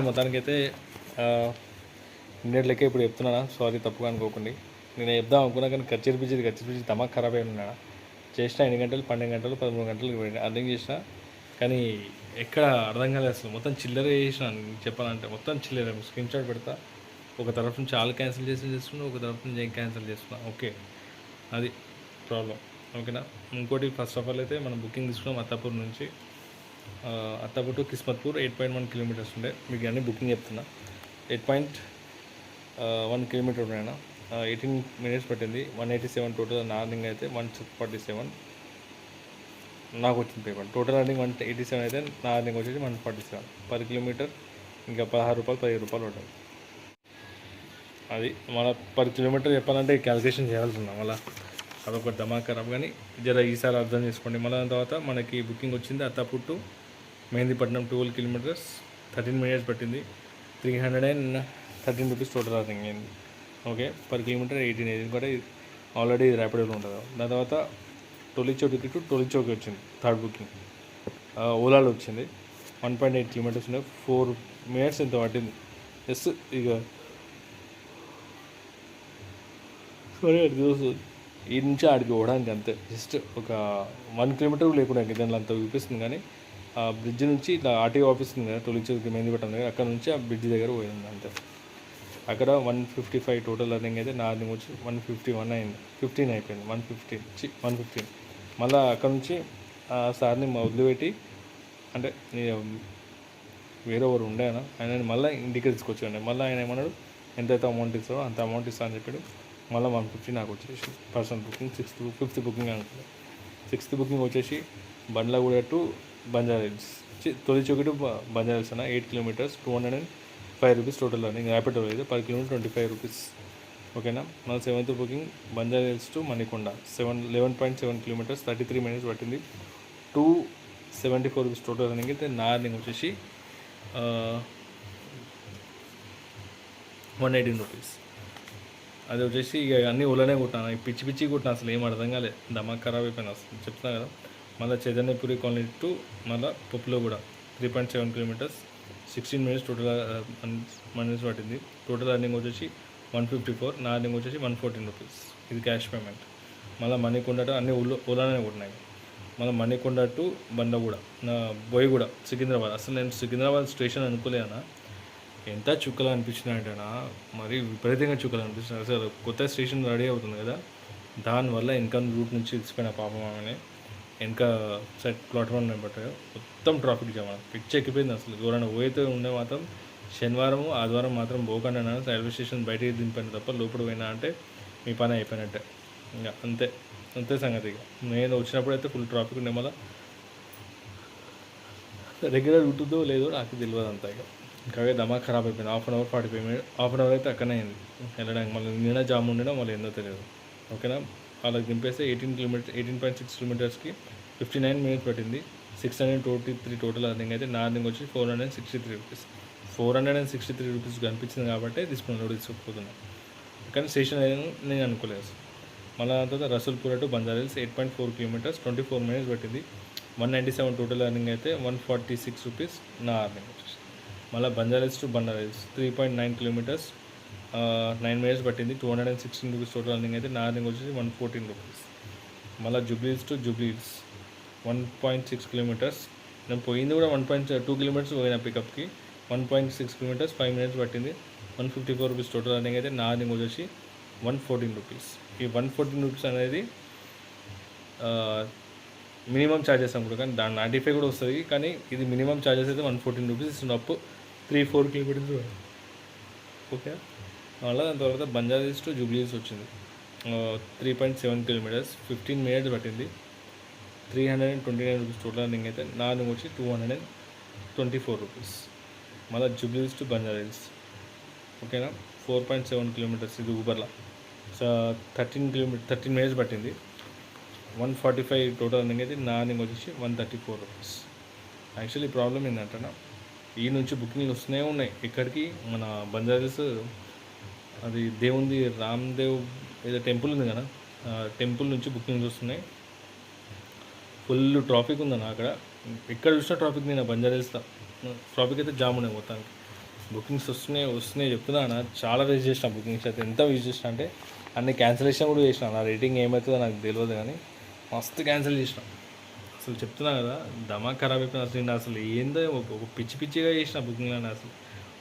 మొత్తానికైతే అయితే లెక్క ఇప్పుడు చెప్తున్నానా? సారీ తప్పుగా అనుకోకండి. నేను చెప్దాం అనుకున్నా కానీ ఖర్చు పిచ్చి ఖర్చు పిచ్చి తమాక్ ఖరాబ్ అయి ఉన్నాడా? చేసిన ఎన్ని గంటలు? పన్నెండు గంటలు? పదమూడు గంటలు? అర్థం చేసిన? కానీ ఎక్కడ అర్థం కాలేదు అసలు. మొత్తం చిల్లర చేసిన చెప్పాలంటే. మొత్తం చిల్లర. స్క్రీన్ షాట్ పెడతా. ఒక తరఫు నుంచి ఆల్ క్యాన్సిల్ చేసి చేస్తున్నా ఒక తరఫు నుంచి ఏం క్యాన్సిల్ చేస్తున్నా. ఓకే అది ప్రాబ్లం ఓకేనా ఇంకోటి ఫస్ట్ ఆఫ్ ఆల్ అయితే మనం బుకింగ్ తీసుకున్నాం అత్తాపూర్ నుంచి. ఆ, Attapur to Kismatpur eight point one kilometres ఉండే. మీకు అన్ని బుకింగ్ చెప్తున్నా. ఎయిట్ పాయింట్ వన్ కిలోమీటర్ ఉన్నాయన్న. ఎయిటీన్ మినిట్స్ పట్టింది. వన్ ఎయిటీ సెవెన్ టోటల్ నార్నింగ్ అయితే వన్ ఫార్టీ సెవెన్. నాకు వచ్చింది payment total earning one eighty seven అయితే నార్నింగ్ వచ్చేసి one forty seven. Per kilometre ఇంకా పదహారు రూపాయలు పదిహేను రూపాయలు ఉంటుంది అది మన పర్ కిలోమీటర్ చెప్పాలంటే క్యాలిక్యులేషన్ చేయాల్సి ఉందా మళ్ళీ అదొక ధమాకరం. ఖరాబ్ కానీ జర ఈసారి అర్థం చేసుకోండి. మళ్ళీ దాని తర్వాత మనకి బుకింగ్ వచ్చింది Attapur to Mehdipatnam twelve kilometres thirteen minutes పట్టింది. Three hundred and thirteen rupees total running అయింది. ఓకే పర్ కిలోమీటర్ ఎయిటీన్ ఇది కూడా ఆల్రెడీ ర్యాపిడోలో ఉంటుంది. దాని తర్వాత టొలిచోకి టు టొలిచోకి వచ్చింది థర్డ్ బుకింగ్ ఓలాలో వచ్చింది. వన్ పాయింట్ ఎయిట్ కిలోమీటర్స్ ఉన్నాయి ఫోర్ మినిట్స్ ఎంత పట్టింది? ఎస్ ఇక. సరే అది ఈ నుంచి ఆడికి పోవడానికి అంతే. జస్ట్ ఒక వన్ కిలోమీటర్ లేకుండా దానిలో అంత చూపిస్తుంది కానీ ఆ బ్రిడ్జ్ నుంచి ఇట్లా ఆర్టీఓ ఆఫీస్ ఉంది కదా తొలిచూరుకి మెయిన్ పెట్టడం దగ్గర అక్కడ నుంచి ఆ బ్రిడ్జ్ దగ్గర పోయింది అంతే. అక్కడ one fifty five total running అయితే నా వచ్చి వన్ ఫిఫ్టీ వన్ అయింది ఫిఫ్టీన్ అయిపోయింది వన్ ఫిఫ్టీన్ చి వన్ ఫిఫ్టీన్. మళ్ళీ అక్కడ నుంచి ఆ సార్ని వదిలిపెట్టి అంటే వేరే ఎవరు ఉండేనా ఆయన మళ్ళీ ఇంటికి తీసుకొచ్చాడు మళ్ళీ ఆయన ఏమన్నాడు ఎంతైతే అమౌంట్ ఇస్తారో అంత అమౌంట్ ఇస్తా అని చెప్పాడు. మళ్ళీ వన్ ఫిఫ్టీ నాకు వచ్చేసి personal booking sixth fifth booking అనుకుంటా. సిక్స్త్ బుకింగ్ వచ్చేసి Bandlaguda to Banjara Hills. Toli Chowki to Banjara Hills అన్న eight kilometres two hundred and five rupees total running Rapid అయితే per kilometre twenty five rupees. ఓకేనా? మన seventh booking Banjara Hills to Manikonda. Seven eleven point seven kilometres thirty three minutes పట్టింది. Two seventy four rupees total running అయితే నా running వచ్చేసి one eighteen rupees. అది వచ్చేసి ఇక అన్నీ ఓలానే కుట్టాను. పిచ్చి పిచ్చి కొట్టిన అసలు ఏం అర్థం కాలేదు దమాక్ ఖరాబ్ అయిపోయినా అసలు. చెప్తున్నా కదా. మళ్ళీ చైతన్యపురి కాలనీ టు మళ్ళీ పప్పులో కూడా three point seven kilometres sixteen minutes total minutes పట్టింది. టోటల్ అర్నింగ్ వచ్చేసి వన్ ఫిఫ్టీ ఫోర్ నా అర్నింగ్ వచ్చేసి వన్ ఫోర్టీన్ రూపీస్ ఇది క్యాష్ పేమెంట్ మళ్ళీ మణికొండ టు అన్ని ఊళ్ళో ఓలానే ఉన్నాయి మళ్ళీ మణికొండ టు బండగూడ నా బోయగూడ సికింద్రాబాద్. అసలు నేను సికింద్రాబాద్ స్టేషన్ అనుకోలేనా ఎంత చుక్కలు అనిపించినాయంటేనా మరి విపరీతంగా చుక్కలు అనిపిస్తున్నాయి అసలు కొత్త స్టేషన్ రెడీ అవుతుంది కదా. దానివల్ల ఇన్కమ్ రూట్ నుంచి ఇచ్చిపోయిన పాపం ఆమెని. వెనక సెట్ ప్లాట్ఫామ్ నెంబర్ మొత్తం ట్రాఫిక్ జామ్ పిచ్చి ఎక్కిపోయింది అసలు. ఎవరైనా పోయితే ఉండే మాత్రం శనివారం ఆదివారం మాత్రం పోకుండా రైల్వే స్టేషన్ బయటికి దింపాను తప్ప లోపల పోయినా అంటే మీ పని అయిపోయినట్టే. ఇంకా అంతే. అంతే సంగతి ఇక. నేను వచ్చినప్పుడు అయితే ఫుల్ ట్రాఫిక్ ఉండే మళ్ళీ. రెగ్యులర్ ఉంటుందో లేదో నాకు తెలియదు అంతా ఇక. ఇంకా దమా ఖరాబ్ అయిపోయింది. Half an hour forty five minute half an hour అయితే అక్కడనే అయింది. వెళ్ళడానికి మళ్ళీ నిన్న జామ్ ఉండడం మళ్ళీ ఏందో తెలియదు. ఓకేనా? వాళ్ళకి దింపేస్తే eighteen kilometre eighteen point six కిలోమీటర్స్కి fifty nine minutes పట్టింది. Six hundred twenty three total earning అయితే నా అర్నింగ్ వచ్చి four hundred sixty three rupees. Four hundred and sixty three rupees కనిపించింది కాబట్టి తీసుకున్నాను తీసుకుపోతున్నాను కానీ స్టేషన్ అయ్యాను నేను అనుకోలేదు. మళ్ళీ దాని తర్వాత Rasoolpura to Banjara eight point four kilometres twenty four minutes పట్టింది. One ninety seven total earning అయితే వన్ ఫార్టీ సిక్స్ రూపీస్ నా అర్నింగ్ వచ్చేసి మళ్ళీ Banjara to Banjara three point nine kilometres nine minutes పట్టింది. Two hundred and sixteen rupees total running అయితే నా running వచ్చేసి one fourteen rupees. మళ్ళీ Jubilees to Jubilees. One point six kilometres. నేను పోయింది కూడా వన్ పాయింట్ టూ కిలోమీటర్స్ పోయిన పికప్కి. One point six kilometres five minutes పట్టింది. One fifty four rupees total running అయితే నా రన్నింగ్ వచ్చేసి వన్ ఫోర్టీన్ రూపీస్. ఈ వన్ ఫోర్టీన్ రూపీస్ అనేది మినిమం ఛార్జెస్ అనుకుంటా. కానీ దాని నైంటీ ఫైవ్ కూడా వస్తుంది. కానీ ఇది మినిమం ఛార్జెస్ అయితే వన్ ఫోర్టీన్ రూపీస్. ఇస్తుంది త్రీ ఫోర్ కిలోమీటర్స్ ఓకే? మళ్ళీ దాని తర్వాత బంజారీస్ టు జూబ్లీస్ వచ్చింది. Three point seven kilometres fifteen minutes పట్టింది. Three hundred and twenty nine rupees total running అయితే నార్నింగ్ వచ్చి two hundred and twenty four rupees మళ్ళీ జూబ్లీస్ టు బంజారా ఓకేనా ఫోర్ పాయింట్ సెవెన్ కిలోమీటర్స్ ఇది ఊబర్లో so thirteen kilometre thirteen minutes పట్టింది. One forty five total running అయితే నా running వచ్చేసి one thirty four rupees actually problem ఏంటంటే ఈ నుంచి బుకింగ్లు వస్తూనే ఉన్నాయి. ఇక్కడికి మన బంజారాస్ అది దేవుంది రామ్దేవ్ ఏదో టెంపుల్ ఉంది కదా టెంపుల్ నుంచి బుకింగ్స్ వస్తున్నాయి ఫుల్ ట్రాఫిక్ ఉందన్న అక్కడ. ఎక్కడ చూసినా ట్రాఫిక్ నేను బంజారా ట్రాఫిక్ అయితే జామ్ ఉన్నాయి మొత్తానికి. బుకింగ్స్ వస్తున్నాయి వస్తున్నాయి చెప్తున్నా అన్న. చాలా వేస్ట్ చేసిన బుకింగ్స్ అయితే. ఎంత యూజ్ చేసిన అంటే అన్ని క్యాన్సిలేషన్ కూడా చేసిన. నా రేటింగ్ ఏమవుతుందో నాకు తెలియదు కానీ మస్తు క్యాన్సిల్ చేసిన. అసలు చెప్తున్నా కదా దమా ఖరాబ్ అయిపోయిన అసలు నేను అసలు ఏందో ఒక పిచ్చి పిచ్చిగా చేసిన బుకింగ్ అని అసలు.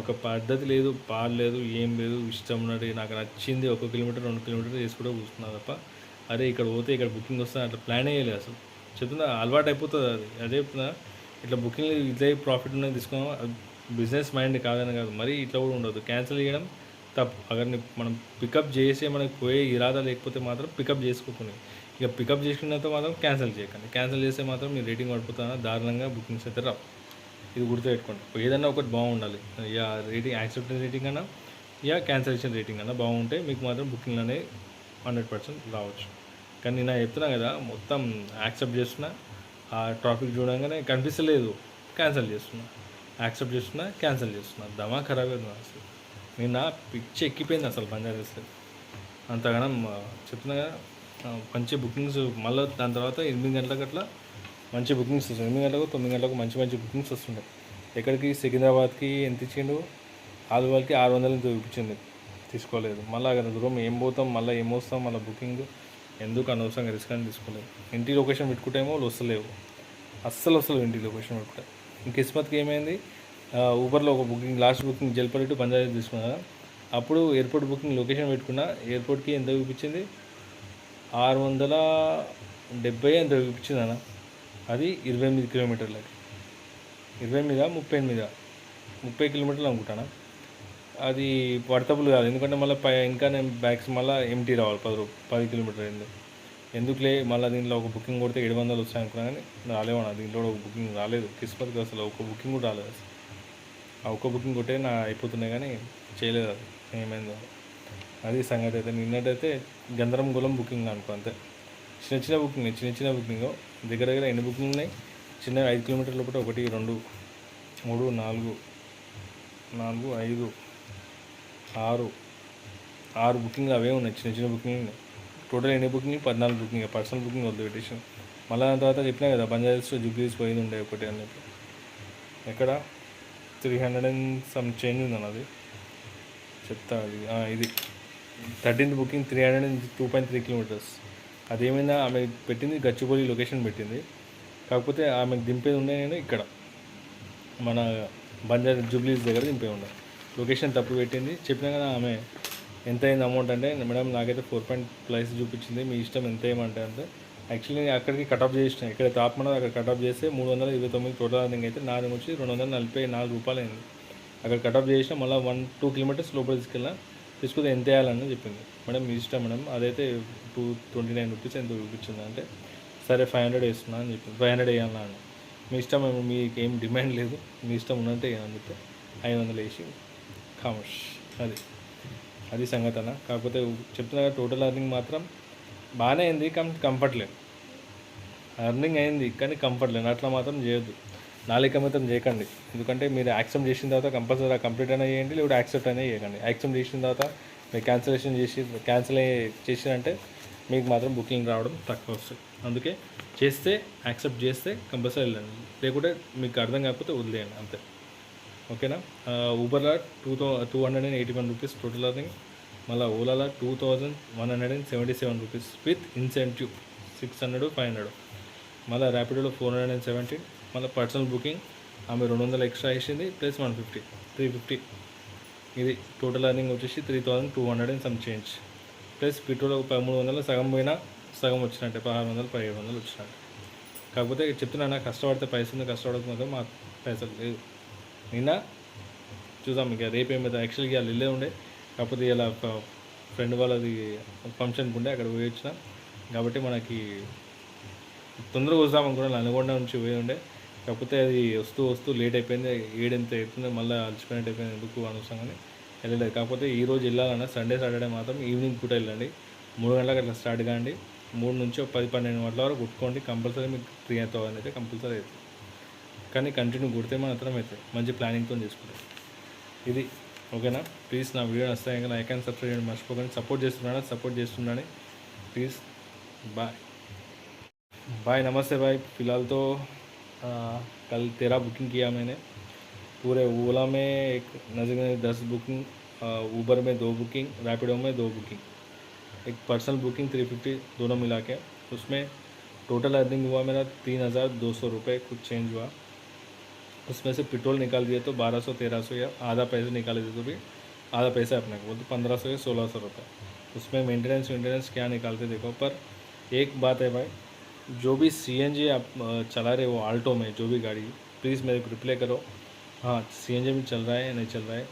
ఒక పద్ధతి లేదు పాలు లేదు ఏం లేదు ఇష్టం ఉన్నట్టు నాకు నచ్చింది ఒక కిలోమీటర్ రెండు కిలోమీటర్ చేసుకుంటూ కూర్చున్నా తప్ప అరే ఇక్కడ పోతే ఇక్కడ బుకింగ్ వస్తుంది అట్లా ప్లాన్ వేయలేదు అసలు. చెప్తున్నా అలవాటు అయిపోతుంది అది. అదే చెప్తున్నా ఇట్లా బుకింగ్ ఇదే ప్రాఫిట్ ఉన్నది తీసుకున్నాం బిజినెస్ మైండ్ కాదని కాదు. మరి ఇట్లా కూడా ఉండదు క్యాన్సిల్ చేయడం తప్పు. అగర్ని మనం పికప్ చేసి మనకి పోయే ఇరాదా లేకపోతే మాత్రం పికప్ చేసుకోకుండా. ఇక పికప్ చేసుకున్నంత మాత్రం క్యాన్సిల్ చేయకండి. క్యాన్సిల్ చేస్తే మాత్రం మీ రేటింగ్ పడిపోతాను? దారుణంగా బుకింగ్స్ అయితే రావు. ఇది గుర్తుపెట్టుకోండి. ఏదైనా ఒకటి బాగుండాలి. యా రేటింగ్ యాక్సెప్టెన్స్ రేటింగ్ అన్నా యా క్యాన్సిలేషన్ రేటింగ్ అన్నా బాగుంటే మీకు మాత్రం బుకింగ్ అనేది హండ్రెడ్ పర్సెంట్ రావచ్చు. కానీ నేను చెప్తున్నా కదా మొత్తం యాక్సెప్ట్ చేస్తున్నా ఆ ట్రాఫిక్ చూడంగానే కనిపిస్తలేదు క్యాన్సిల్ చేస్తున్నా. యాక్సెప్ట్ చేస్తున్నా క్యాన్సిల్ చేస్తున్నా. దమా ఖరాబ్ అయింది అసలు. నిన్న పిచ్చి ఎక్కిపోయింది అసలు బంజారాస్లో అంతగానం చెప్తున్నా కదా మంచి బుకింగ్స్ మళ్ళీ దాని తర్వాత ఎనిమిది గంటలకు అట్లా మంచి బుకింగ్స్ వస్తుంది ఎనిమిది గంటలకు తొమ్మిది గంటలకు మంచి మంచి బుకింగ్స్ వస్తుండే. ఎక్కడికి? సికింద్రాబాద్కి ఎంత ఇచ్చిండు? ఆలువాల్కి ఆరు వందలు ఎంత చూపించింది తీసుకోలేదు. మళ్ళీ అక్కడ దూరం ఏం పోతాం మళ్ళీ ఏం వస్తాం మళ్ళీ బుకింగ్ ఎందుకు అనవసరంగా రిస్క్ అని తీసుకోలేదు. ఇంటి లొకేషన్ పెట్టుకుంటేమో వాళ్ళు వస్తలేవు. అస్సలు వస్తలేవు ఇంటి లొకేషన్ పెట్టుకుంటే. ఇంక కిస్మత్కి ఏమైంది? ఊబర్లో ఒక booking last booking Jalpally Punjab తీసుకున్నా అప్పుడు ఎయిర్పోర్ట్ బుకింగ్ లొకేషన్ పెట్టుకున్నా ఎయిర్పోర్ట్కి ఎంత చూపించింది? ఆరు వందల డెబ్బై ఎంత చూపించింది అన్న. అది ఇరవై ఎనిమిది కిలోమీటర్లకి ఇరవై ఎనిమిది? ముప్పై ఎనిమిది? ముప్పై కిలోమీటర్లు అనుకుంటానా? అది వర్తబుల్ కాదు. ఎందుకంటే మళ్ళీ పై ఇంకా నేను బ్యాగ్స్ మళ్ళీ ఎంటీ రావాలి. పది పది కిలోమీటర్ ఎందుకు ఎందుకులే? మళ్ళీ దీంట్లో ఒక బుకింగ్ కొడితే ఏడు వందలు వస్తాయి అనుకున్నా కానీ రాలేవన్నా దీంట్లో కూడా ఒక బుకింగ్ రాలేదు. కిస్మత్కి అసలు ఒక బుకింగ్ కూడా రాలేదు అసలు. ఆ ఒక్క బుకింగ్ కొట్టే నా అయిపోతున్నాయి కానీ చేయలేదు అది. ఏమైందో. అది సంగతి అయితే. నిన్నటైతే గంధరం గులం బుకింగ్ అనుకో అంతే. చిన్న చిన్న బుకింగ్ చిన్న చిన్న బుకింగ్. దగ్గర దగ్గర ఎన్ని బుకింగ్ ఉన్నాయి? చిన్న ఐదు కిలోమీటర్ల లోపల ఒకటి రెండు మూడు నాలుగు నాలుగు ఐదు ఆరు ఆరు బుకింగ్లు అవే ఉన్నాయి చిన్న చిన్న బుకింగ్ టోటల్ ఎన్ని బుకింగ్? పద్నాలుగు బుకింగ్ పర్సనల్ బుకింగ్ వద్దు పెట్టేసి మళ్ళీ దాని తర్వాత చెప్పినా కదా బంజారాస్లో జూబ్లీస్ పోయింది ఉండే ఒకటి అని చెప్పి ఎక్కడ three hundred and some change ఉందన్నది అది. చెప్తా అది. ఇది. Thirteenth booking three hundred and two point three kilometres అదేమైనా ఆమె పెట్టింది గచ్చిబౌలి లొకేషన్ పెట్టింది. కాకపోతే ఆమెకు దింపేది ఉండే నేను ఇక్కడ. మన బంజారా జూబ్లీస్ దగ్గర దింపే ఉండే. లొకేషన్ తప్పు పెట్టింది. చెప్పినా కదా ఆమె ఎంత అయింది అమౌంట్ అంటే మేడం నాకైతే ఫోర్ పాయింట్ ప్లస్ చూపించింది మీ ఇష్టం ఎంత ఏమంటే అంటే యాక్చువల్లీ నేను అక్కడికి కటాఫ్ చేసిన ఇక్కడ తాపమన్నది అక్కడ కటాఫ్ చేస్తే మూడు వందల ఇరవై తొమ్మిది టోటల్ అర్నింగ్ అయితే నాది వచ్చి రెండు వందల నలభై నాలుగు రూపాయలు అయింది. అక్కడ కటాఫ్ చేసిన మళ్ళీ వన్ టూ కిలోమీటర్స్ లోపల తీసుకెళ్ళినా తీసుకుంటే ఎంత వేయాలని చెప్పింది. మేడం మీ ఇష్టం మేడం. అదైతే టూ ట్వంటీ నైన్ రూపీస్ ఎంత చూపించింది. అంటే సరే ఫైవ్ హండ్రెడ్ వేస్తున్నా అని చెప్పి ఫైవ్ హండ్రెడ్ వేయాలన్నా మీ ఇష్టం ఏమో మీకు ఏం డిమాండ్ లేదు. మీ ఇష్టం ఉన్నట్టే అని ఐదు వందలు వేసి కామర్స్. అది. అది సంఘటన. కాకపోతే చెప్తున్నా కదా టోటల్ అర్నింగ్ మాత్రం బాగానే అయింది కానీ కంఫర్ట్ లేదు. అర్నింగ్ అయింది కానీ కంఫర్ట్ లేదు. అట్లా మాత్రం చేయొద్దు. నాలిక మాత్రం చేయకండి. ఎందుకంటే మీరు యాక్సెప్ట్ చేసిన తర్వాత కంపల్సరీ కంప్లీట్ అయినా చేయండి లేదా యాక్సెప్ట్ అయినా చేయకండి. యాక్సెప్ట్ చేసిన తర్వాత మీరు క్యాన్సిలేషన్ చేసి క్యాన్సిల్ చేసినంటే మీకు మాత్రం బుకింగ్ రావడం తక్కువ వస్తుంది. అందుకే చేస్తే యాక్సెప్ట్ చేస్తే కంపల్సరీ వెళ్ళండి. లేకుంటే మీకు అర్థం కాకపోతే వదిలేయండి అంతే. ఓకేనా? ఊబర్లో two thou two hundred and eighty one rupees total earning మళ్ళీ ఓలాలో two thousand one hundred and seventy seven rupees with incentive six hundred five hundred మళ్ళీ ర్యాపిడోలో ఫోర్ హండ్రెడ్ అండ్ సెవెంటీ మళ్ళీ పర్సనల్ బుకింగ్ ఆమె రెండు వందలు ఎక్స్ట్రా వేసింది plus one fifty three fifty ఇది total earning వచ్చేసి three thousand two hundred and some change plus petrol ఒక పదమూడు వందలు సగం పోయినా సగం వచ్చినట్టే పదహారు వందలు పదిహేడు వందలు వచ్చినట్టు. కాకపోతే చెప్తున్నా కష్టపడితే పైసలు కష్టపడకపోతే మాత్రం మాకు పైసలు లేదు నిన్న చూద్దాం ఇక రేపు ఏమైతే యాక్చువల్గా వాళ్ళు ఇల్లే ఉండే కాకపోతే ఇలా ఒక ఫ్రెండ్ వాళ్ళది ఫంక్షన్కి ఉండే అక్కడ పోయి వచ్చిన. కాబట్టి మనకి తొందరగా వస్తామనుకున్నాను అనుకోండా నుంచి పోయి ఉండే. కాకపోతే అది వస్తూ వస్తూ లేట్ అయిపోయింది ఏడెంత అవుతుంది మళ్ళీ అలసిపోయినట్టు అయిపోయింది ఎందుకు అనవసరంగానే వెళ్ళలేదు. కాకపోతే ఈ రోజు వెళ్ళాలన్నా సండే సాటర్డే మాత్రం ఈవినింగ్ పూట వెళ్ళండి. మూడు గంటలకు అట్లా స్టార్ట్ కాండి. మూడు నుంచి పది పన్నెండు గంటల వరకు కుట్టుకోండి. కంపల్సరీ మీకు ఫ్రీ అవుతుంది అయితే కంపల్సరీ అవుతుంది. కానీ కంటిన్యూ కుడితే మాత్రం అవుతుంది మంచి ప్లానింగ్తో చేసుకుంటాం ఇది ఓకేనా ప్లీజ్ నా వీడియో నస్తాయి ఇంకా లైక్ అండ్ సబ్స్క్రైబ్ చేయండి మర్చిపోకండి. సపోర్ట్ చేస్తున్నాను సపోర్ట్ చేస్తున్నాను ప్లీజ్ బాయ్ బాయ్ నమస్తే బాయ్ పిల్లలతో आ, कल तेरह बुकिंग किया मैंने। पूरे ओला में एक नज़दीक नज़दीक दस बुकिंग ऊबर में दो बुकिंग रैपिडो में दो बुकिंग एक पर्सनल बुकिंग थ्री फिफ्टी दोनों मिला के। उसमें टोटल अर्निंग हुआ मेरा तीन हज़ार दो सौ रुपये कुछ चेंज हुआ। उसमें से पेट्रोल निकाल दिए तो बारह सौ तेरह सौ या आधा पैसे निकाले थे तो भी आधा पैसा अपने को तो पंद्रह सौ या सोलह सौ रुपये उसमें मेंटेनेंस वेंटेनेंस क्या निकालते देखो पर एक बात है भाई जो भी सी एन जी आप चला रहे हो आल्टो में, जो भी गाड़ी प्लीज़ मेरे को रिप्लाई करो। हाँ सी में चल रहा है या नहीं चल रहा है।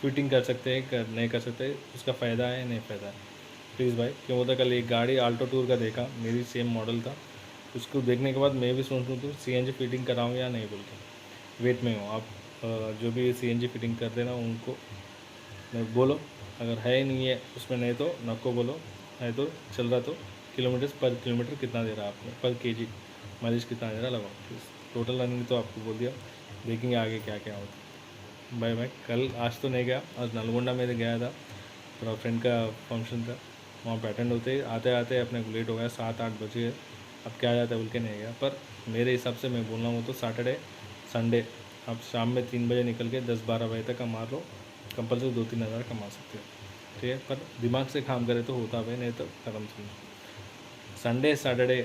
फिटिंग कर सकते हैं, कर, नहीं कर सकते, उसका फ़ायदा है, नहीं फ़ायदा है। प्लीज़ भाई, क्यों होता कल एक गाड़ी आल्टो टूर का देखा, मेरी सेम मॉडल था। उसको देखने के बाद मैं भी सोच रहा हूँ सी एन जी फिटिंग कराऊँ या नहीं बोल के वेट में हूँ, आप जो भी सी एन जी फिटिंग कर देना उनको बोलो। अगर है ही नहीं है, उसमें नहीं तो नको बोलो। है तो चल रहा तो। किलोमीटर पर किलोमीटर कितना दे रहा है आपने? पर के जी माइलेज कितना दे रहा लगाओ प्लीज़ टोटल रनिंग तो आपको बोल दिया। देखेंगे आगे क्या क्या होता बाय बाय कल, आज तो नहीं गया। आज नलगोंडा में गया था। थोड़ा फ्रेंड का फ़ंक्शन था। वहाँ पर अटेंड होते आते आते अपने को लेट हो गया। सात आठ बजे। अब क्या जाता है बोल के नहीं गया। पर मेरे हिसाब से मैं बोल रहा हूँ तो सैटरडे संडे आप शाम में तीन बजे निकल के दस बारह बजे तक कमा लो। कंपलसरी दो तीन हज़ार कमा सकते हो। ठीक है? पर दिमाग से काम करे तो होता भाई, नहीं तो खत्म समझो संडे सैटरडे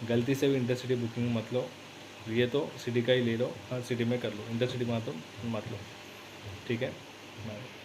गलती से भी इंटरसिटी बुकिंग मत लो लिए तो सिटी का ही ले लो हाँ सिटी में कर लो इंटरसिटी मत लो मत लो ठीक है बाय